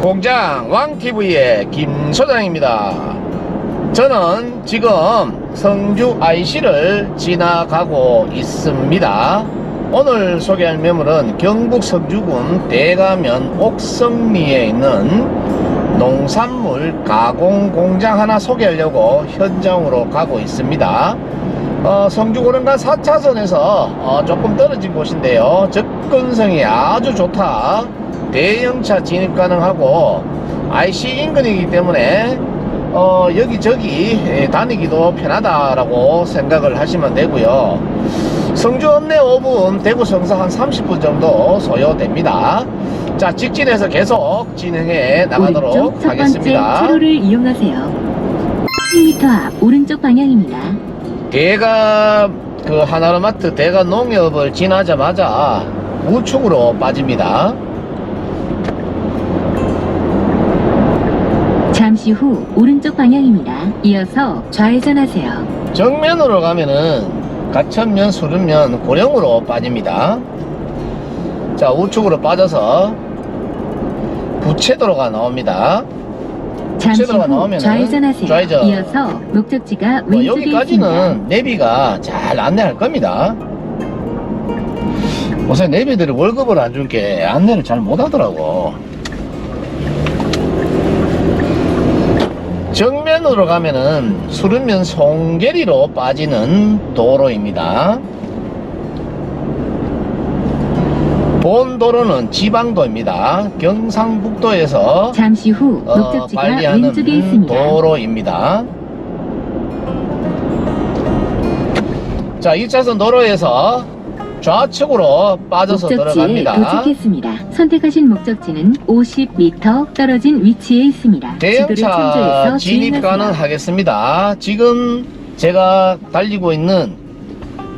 공장 왕TV의 김 소장입니다. 저는 지금 성주 IC를 지나가고 있습니다. 오늘 소개할 매물은 경북 성주군 대가면 옥성리에 있는 농산물 가공 공장 하나 소개하려고 현장으로 가고 있습니다. 어, 성주고른간 4차선에서 어, 조금 떨어진 곳인데요. 접근성이 아주 좋다. 대형차 진입 가능하고 IC 인근이기 때문에 어, 여기저기 예, 다니기도 편하다라고 생각을 하시면 되고요. 성주 읍내 5분, 대구 성사 한 30분 정도 소요됩니다. 자, 직진해서 계속 진행해 나가도록 오른쪽 첫 번째 하겠습니다. 차로를 이용하세요. 10m 앞 오른쪽 방향입니다. 대가 그 하나로마트 대가 농협을 지나자마자 우측으로 빠집니다. 잠시 후 오른쪽 방향입니다. 이어서 좌회전하세요. 정면으로 가면은 가천면, 수른면, 고령으로 빠집니다. 자, 우측으로 빠져서 부채도로가 나옵니다. 잠시 부채도로가 후 나오면은 좌회전하세요. 좌회전. 이어서 목적지가 뭐 왼쪽에 있습니다. 여기까지는 내비가 잘 안내할 겁니다. 요새 내비들이 월급을 안 준 게 안내를 잘 못 하더라고. 정면으로 가면은 수른면 송계리로 빠지는 도로입니다. 본 도로는 지방도입니다. 경상북도에서 잠시 후 어, 목적지가 관리하는 왼쪽에 있습니다. 도로입니다. 자, 2차선 도로에서 좌측으로 빠져서 목적지에 들어갑니다. 도착했습니다. 선택하신 목적지는 50m 떨어진 위치에 있습니다. 지도를 대형차 참조해서 진입 주행하세요. 가능하겠습니다. 지금 제가 달리고 있는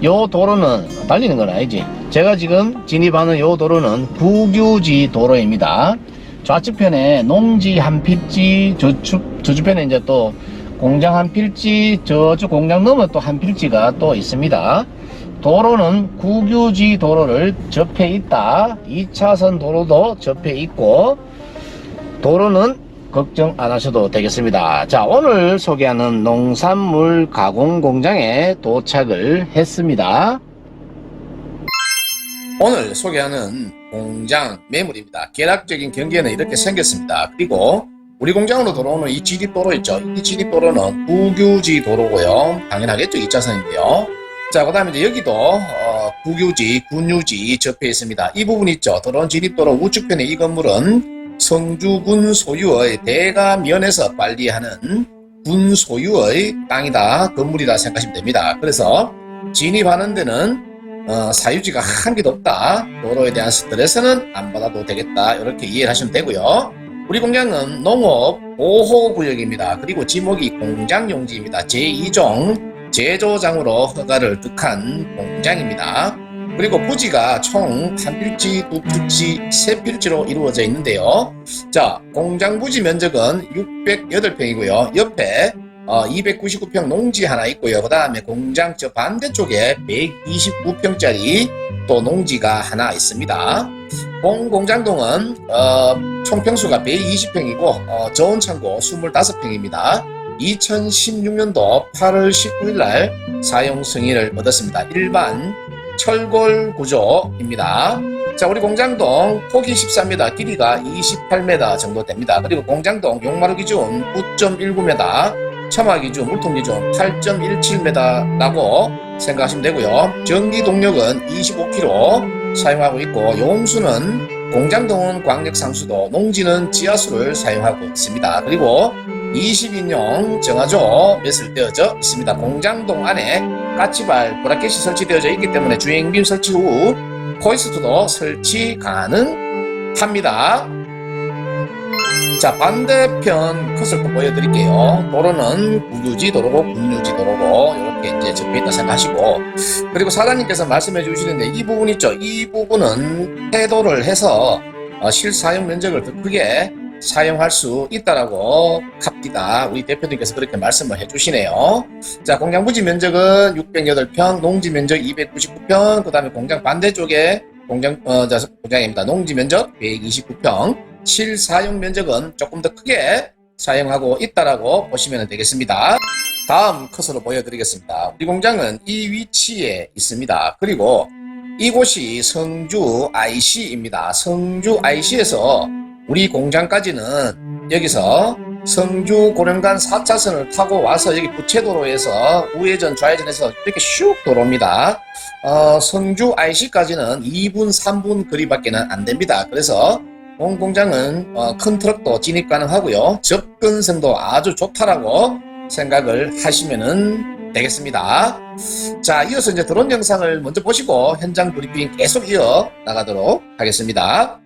요 도로는 달리는 건 아니지. 제가 지금 진입하는 요 도로는 국유지 도로입니다. 좌측편에 농지 한 필지, 저축, 저주편에 이제 또 공장 한 필지, 저쪽 공장 넘어 또 한 필지가 또 있습니다. 도로는 국유지 도로를 접해 있다. 2차선 도로도 접해 있고, 도로는 걱정 안 하셔도 되겠습니다. 자, 오늘 소개하는 농산물 가공 공장에 도착을 했습니다. 오늘 소개하는 공장 매물입니다. 계략적인 경계는 이렇게 생겼습니다. 그리고 우리 공장으로 들어오는 이 지립도로 있죠. 이 지립도로는 국유지 도로고요. 당연하겠죠. 2차선인데요. 자, 그 다음에 여기도 어, 국유지, 군유지 접해 있습니다. 이 부분 있죠. 들어온 진입도로 우측편에 이 건물은 성주군 소유의 대가면에서 관리하는 군 소유의 땅이다, 건물이다 생각하시면 됩니다. 그래서 진입하는 데는 어, 사유지가 한 개도 없다. 도로에 대한 스트레스는 안 받아도 되겠다. 이렇게 이해를 하시면 되고요. 우리 공장은 농업 보호구역입니다. 그리고 지목이 공장용지입니다. 제2종 제조장으로 허가를 득한 공장입니다. 그리고 부지가 총한 필지, 두 필지, 세 필지로 이루어져 있는데요. 자, 공장 부지 면적은 608평이고요. 옆에 어, 299평 농지 하나 있고요. 그 다음에 공장 저 반대쪽에 129평짜리 또 농지가 하나 있습니다. 본 공장동은 어, 총 평수가 120평이고 어, 저온 창고 25평입니다. 2016년도 8월 19일 날 사용 승인을 얻었습니다. 일반 철골 구조입니다. 자, 우리 공장동 폭이 14m, 길이가 28m 정도 됩니다. 그리고 공장동 용마루 기준 9.19m, 첨화 기준, 물통 기준 8.17m라고 생각하시면 되고요. 전기 동력은 25kg 사용하고 있고 용수는 공장동은 광역 상수도, 농지는 지하수를 사용하고 있습니다. 그리고 20인용 정화조 몇을 떼어져 있습니다. 공장동 안에 까치발 브라켓이 설치되어져 있기 때문에 주행빔 설치 후 코이스트도 설치 가능합니다. 자 반대편 컷을 또 보여드릴게요. 도로는 국유지 도로고 국유지 도로고 이렇게 이제 적혀있다 생각하시고 그리고 사장님께서 말씀해 주시는데 이 부분 있죠. 이 부분은 해도를 해서 어, 실사용 면적을 더 크게 사용할 수 있다라고 합니다. 우리 대표님께서 그렇게 말씀을 해주시네요. 자, 공장 부지 면적은 608평, 농지 면적 299평, 그 다음에 공장 반대쪽에 공장, 어, 자, 공장입니다. 농지 면적 129평, 실사용 면적은 조금 더 크게 사용하고 있다라고 보시면 되겠습니다. 다음 컷으로 보여드리겠습니다. 우리 공장은 이 위치에 있습니다. 그리고 이곳이 성주 IC입니다. 성주 IC에서 우리 공장까지는 여기서 성주 고령간 4차선을 타고 와서 여기 부채도로에서 우회전 좌회전해서 이렇게 슉 도로입니다. 어, 성주 IC까지는 2분 3분 거리밖에는 안 됩니다. 그래서 본 공장은 어, 큰 트럭도 진입 가능하고요. 접근성도 아주 좋다라고 생각을 하시면 되겠습니다. 자, 이어서 이제 드론 영상을 먼저 보시고 현장 브리핑 계속 이어 나가도록 하겠습니다.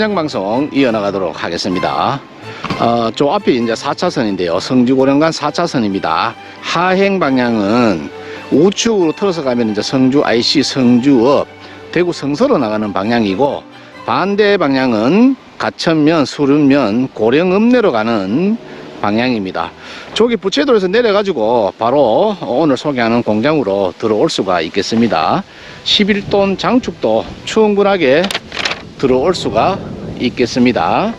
현장 방송 이어나가도록 하겠습니다. 어, 저 앞이 이제 4차선인데요. 성주고령간 4차선입니다. 하행 방향은 우측으로 틀어서 가면 이제 성주 IC 성주업, 대구 성서로 나가는 방향이고 반대 방향은 가천면, 수륜면, 고령읍내로 가는 방향입니다. 저기 부채도에서 내려가지고 바로 오늘 소개하는 공장으로 들어올 수가 있겠습니다. 11톤 장축도 충분하게 들어올 수가 있겠습니다.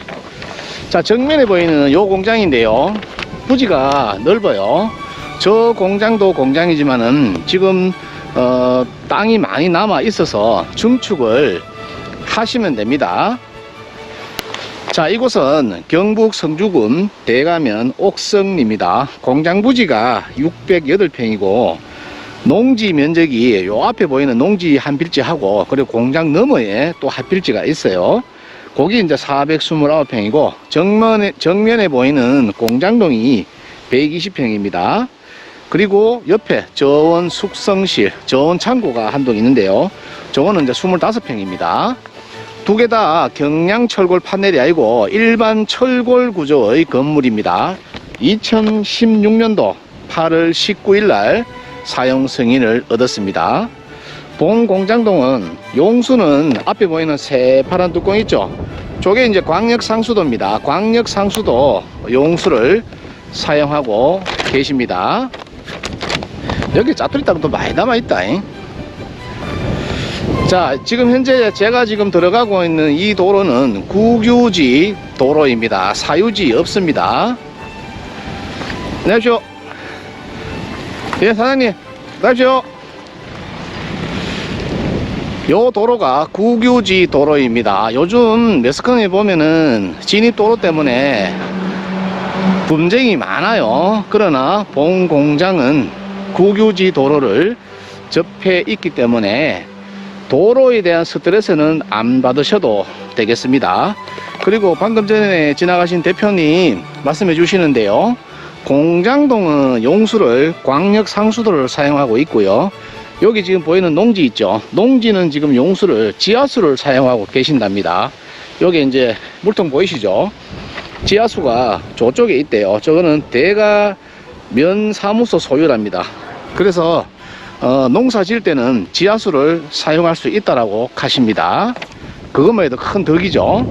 자, 정면에 보이는 요 공장인데요. 부지가 넓어요. 저 공장도 공장이지만은 지금 어, 땅이 많이 남아 있어서 중축을 하시면 됩니다. 자, 이곳은 경북 성주군 대가면 옥성입니다. 공장 부지가 608평이고 농지 면적이 요 앞에 보이는 농지 한 필지하고 그리고 공장 너머에 또 한 필지가 있어요. 거기 이제 429평이고 정면에 정면에 보이는 공장동이 120평입니다. 그리고 옆에 저온 숙성실, 저온 창고가 한 동 있는데요. 저거는 이제 25평입니다. 두 개 다 경량 철골 판넬이 아니고 일반 철골 구조의 건물입니다. 2016년도 8월 19일 날 사용 승인을 얻었습니다. 본 공장동은 용수는 앞에 보이는 새파란 뚜껑 있죠? 저게 이제 광역 상수도입니다. 광역 상수도 용수를 사용하고 계십니다. 여기 짜투리 땅도 많이 남아 있다. 자, 지금 현재 제가 지금 들어가고 있는 이 도로는 국유지 도로입니다. 사유지 없습니다. 안녕하십시오. 예, 사장님. 안녕하십시오. 요 도로가 국유지 도로입니다. 요즘 매스컴에 보면은 진입 도로 때문에 분쟁이 많아요. 그러나 본 공장은 국유지 도로를 접해 있기 때문에 도로에 대한 스트레스는 안 받으셔도 되겠습니다. 그리고 방금 전에 지나가신 대표님 말씀해 주시는데요. 공장동은 용수를 광역 상수도를 사용하고 있고요. 여기 지금 보이는 농지 있죠. 농지는 지금 용수를 지하수를 사용하고 계신답니다. 여기 이제 물통 보이시죠? 지하수가 저쪽에 있대요. 저거는 대가 면사무소 소유랍니다. 그래서 어, 농사 지을 때는 지하수를 사용할 수 있다라고 하십니다. 그것만 해도 큰 덕이죠.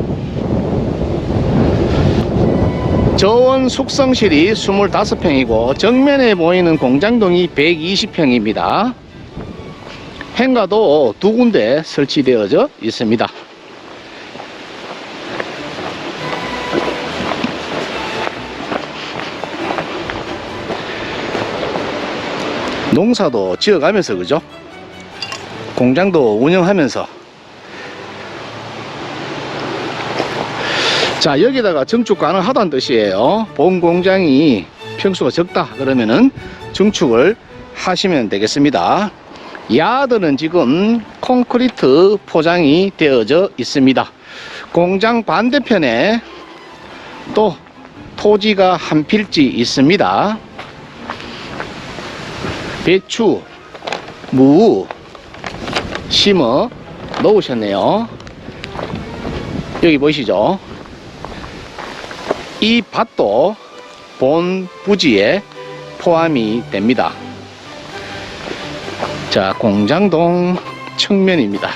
저원 숙성실이 25평이고 정면에 보이는 공장동이 120평입니다. 행가도 두 군데 설치되어져 있습니다. 농사도 지어가면서 그죠? 공장도 운영하면서 자 여기다가 증축 가능하다는 뜻이에요 본 공장이 평수가 적다 그러면은 증축을 하시면 되겠습니다 야드는 지금 콘크리트 포장이 되어져 있습니다 공장 반대편에 또 토지가 한 필지 있습니다 배추, 무 심어 놓으셨네요. 여기 보이시죠? 이 밭도 본 부지에 포함이 됩니다. 자, 공장동 측면입니다.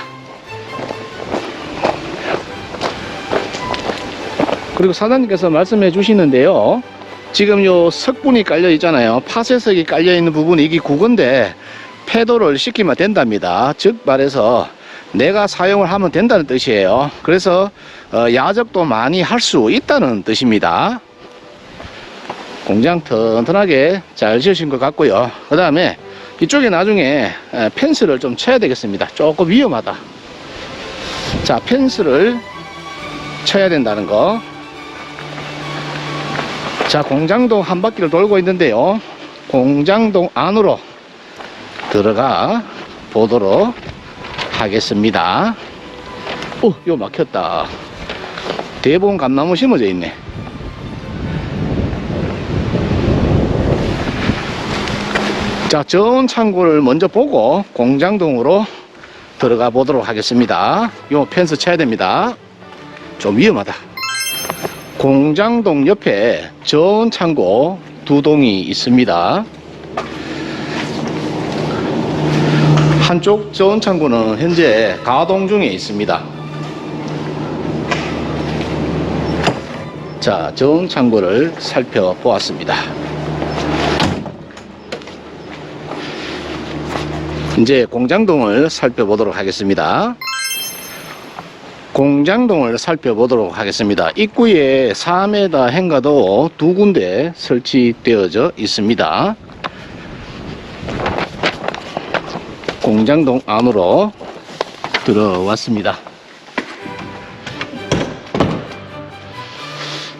그리고 사장님께서 말씀해 주시는데요. 지금 요 석분이 깔려 있잖아요. 파쇄석이 깔려 있는 부분이 이게 국어인데 폐도를 시키면 된답니다. 즉 말해서 내가 사용을 하면 된다는 뜻이에요. 그래서 어, 야적도 많이 할 수 있다는 뜻입니다. 공장 튼튼하게 잘 지으신 것 같고요. 그 다음에 이쪽에 나중에 에, 펜스를 좀 쳐야 되겠습니다. 조금 위험하다. 자, 펜스를 쳐야 된다는 거. 자, 공장동 한 바퀴를 돌고 있는데요. 공장동 안으로 들어가 보도록 하겠습니다. 어, 이거 막혔다. 대본 감나무 심어져 있네. 자, 전 창고를 먼저 보고 공장동으로 들어가 보도록 하겠습니다. 요 펜스 쳐야 됩니다. 좀 위험하다. 공장동 옆에 전 창고 두 동이 있습니다. 한쪽 전 창고는 현재 가동 중에 있습니다. 자, 전 창고를 살펴보았습니다. 이제 공장동을 살펴보도록 하겠습니다. 공장동을 살펴보도록 하겠습니다. 입구에 4m 행가도 두 군데 설치되어져 있습니다. 공장동 안으로 들어왔습니다.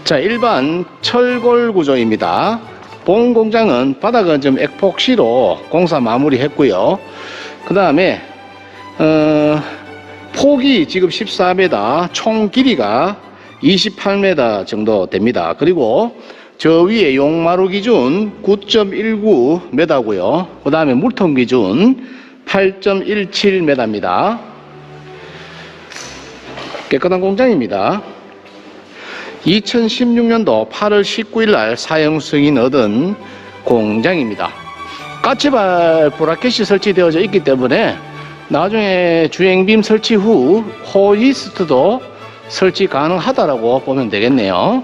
자, 일반 철골 구조입니다. 본 공장은 바닥은 좀 액폭시로 공사 마무리 했고요. 그 다음에 어, 폭이 지금 14m, 총 길이가 28m 정도 됩니다. 그리고 저 위에 용마루 기준 9.19m고요. 그 다음에 물통 기준 8.17m입니다. 깨끗한 공장입니다. 2016년도 8월 19일 날 사용 승인 얻은 공장입니다. 까치발 브라켓이 설치되어져 있기 때문에 나중에 주행빔 설치 후 호이스트도 설치 가능하다라고 보면 되겠네요.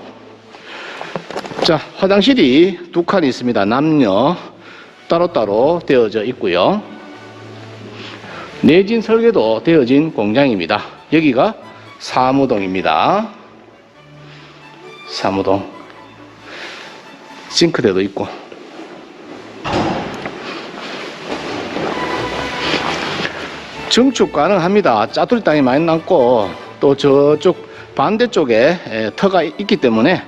자, 화장실이 두 칸이 있습니다. 남녀 따로따로 되어져 있고요. 내진 설계도 되어진 공장입니다. 여기가 사무동입니다. 사무동. 싱크대도 있고. 증축 가능합니다. 짜투리 땅이 많이 남고 또 저쪽 반대쪽에 에, 터가 있기 때문에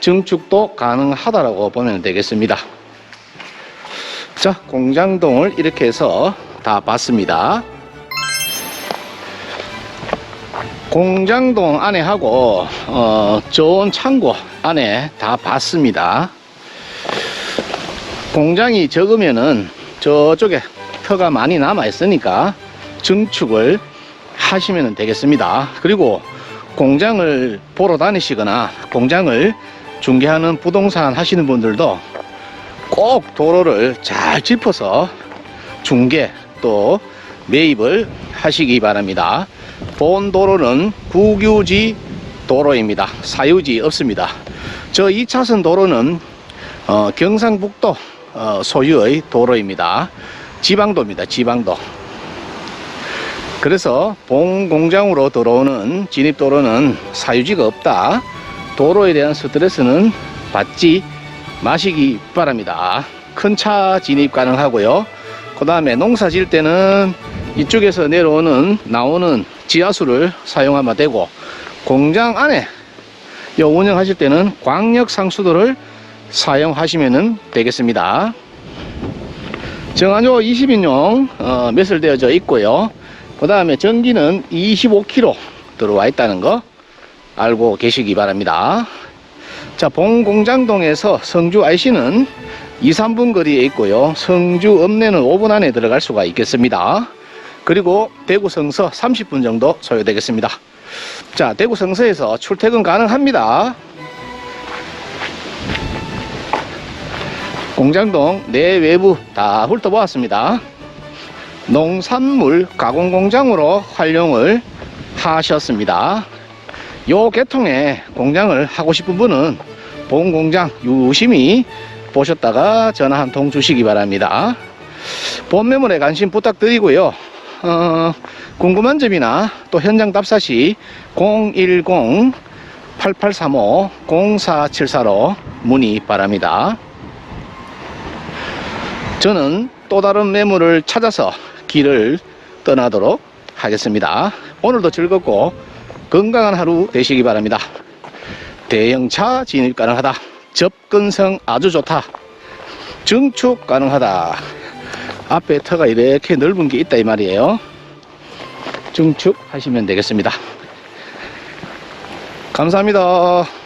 증축도 가능하다라고 보면 되겠습니다. 자, 공장동을 이렇게 해서 다 봤습니다. 공장동 안에 하고 어, 좋은 창고 안에 다 봤습니다. 공장이 적으면은 저쪽에 터가 많이 남아 있으니까 증축을 하시면 되겠습니다. 그리고 공장을 보러 다니시거나 공장을 중개하는 부동산 하시는 분들도 꼭 도로를 잘 짚어서 중개 또 매입을 하시기 바랍니다. 본 도로는 국유지 도로입니다. 사유지 없습니다. 저 2차선 도로는 어, 경상북도 어, 소유의 도로입니다. 지방도입니다. 지방도. 그래서 본 공장으로 들어오는 진입도로는 사유지가 없다. 도로에 대한 스트레스는 받지 마시기 바랍니다. 큰 차 진입 가능하고요. 그 다음에 농사 질 때는 이쪽에서 내려오는 나오는 지하수를 사용하면 되고 공장 안에 요 운영하실 때는 광역 상수도를 사용하시면 되겠습니다. 정안조 20인용 어, 매설되어져 있고요. 그 다음에 전기는 25kg 들어와 있다는 거 알고 계시기 바랍니다. 자, 봉공장동에서 성주 IC는 2, 3분 거리에 있고요. 성주 읍내는 5분 안에 들어갈 수가 있겠습니다. 그리고 대구 성서 30분 정도 소요되겠습니다. 자, 대구 성서에서 출퇴근 가능합니다. 공장동 내외부 다 훑어보았습니다. 농산물 가공 공장으로 활용을 하셨습니다. 요 계통의 공장을 하고 싶은 분은 본 공장 유심히 보셨다가 전화 한 통 주시기 바랍니다. 본 매물에 관심 부탁드리고요. 어, 궁금한 점이나 또 현장 답사 시 010-8835-0474로 문의 바랍니다. 저는 또 다른 매물을 찾아서 길을 떠나도록 하겠습니다. 오늘도 즐겁고 건강한 하루 되시기 바랍니다. 대형차 진입 가능하다. 접근성 아주 좋다. 증축 가능하다. 앞에 터가 이렇게 넓은 게 있다 이 말이에요. 증축 하시면 되겠습니다. 감사합니다.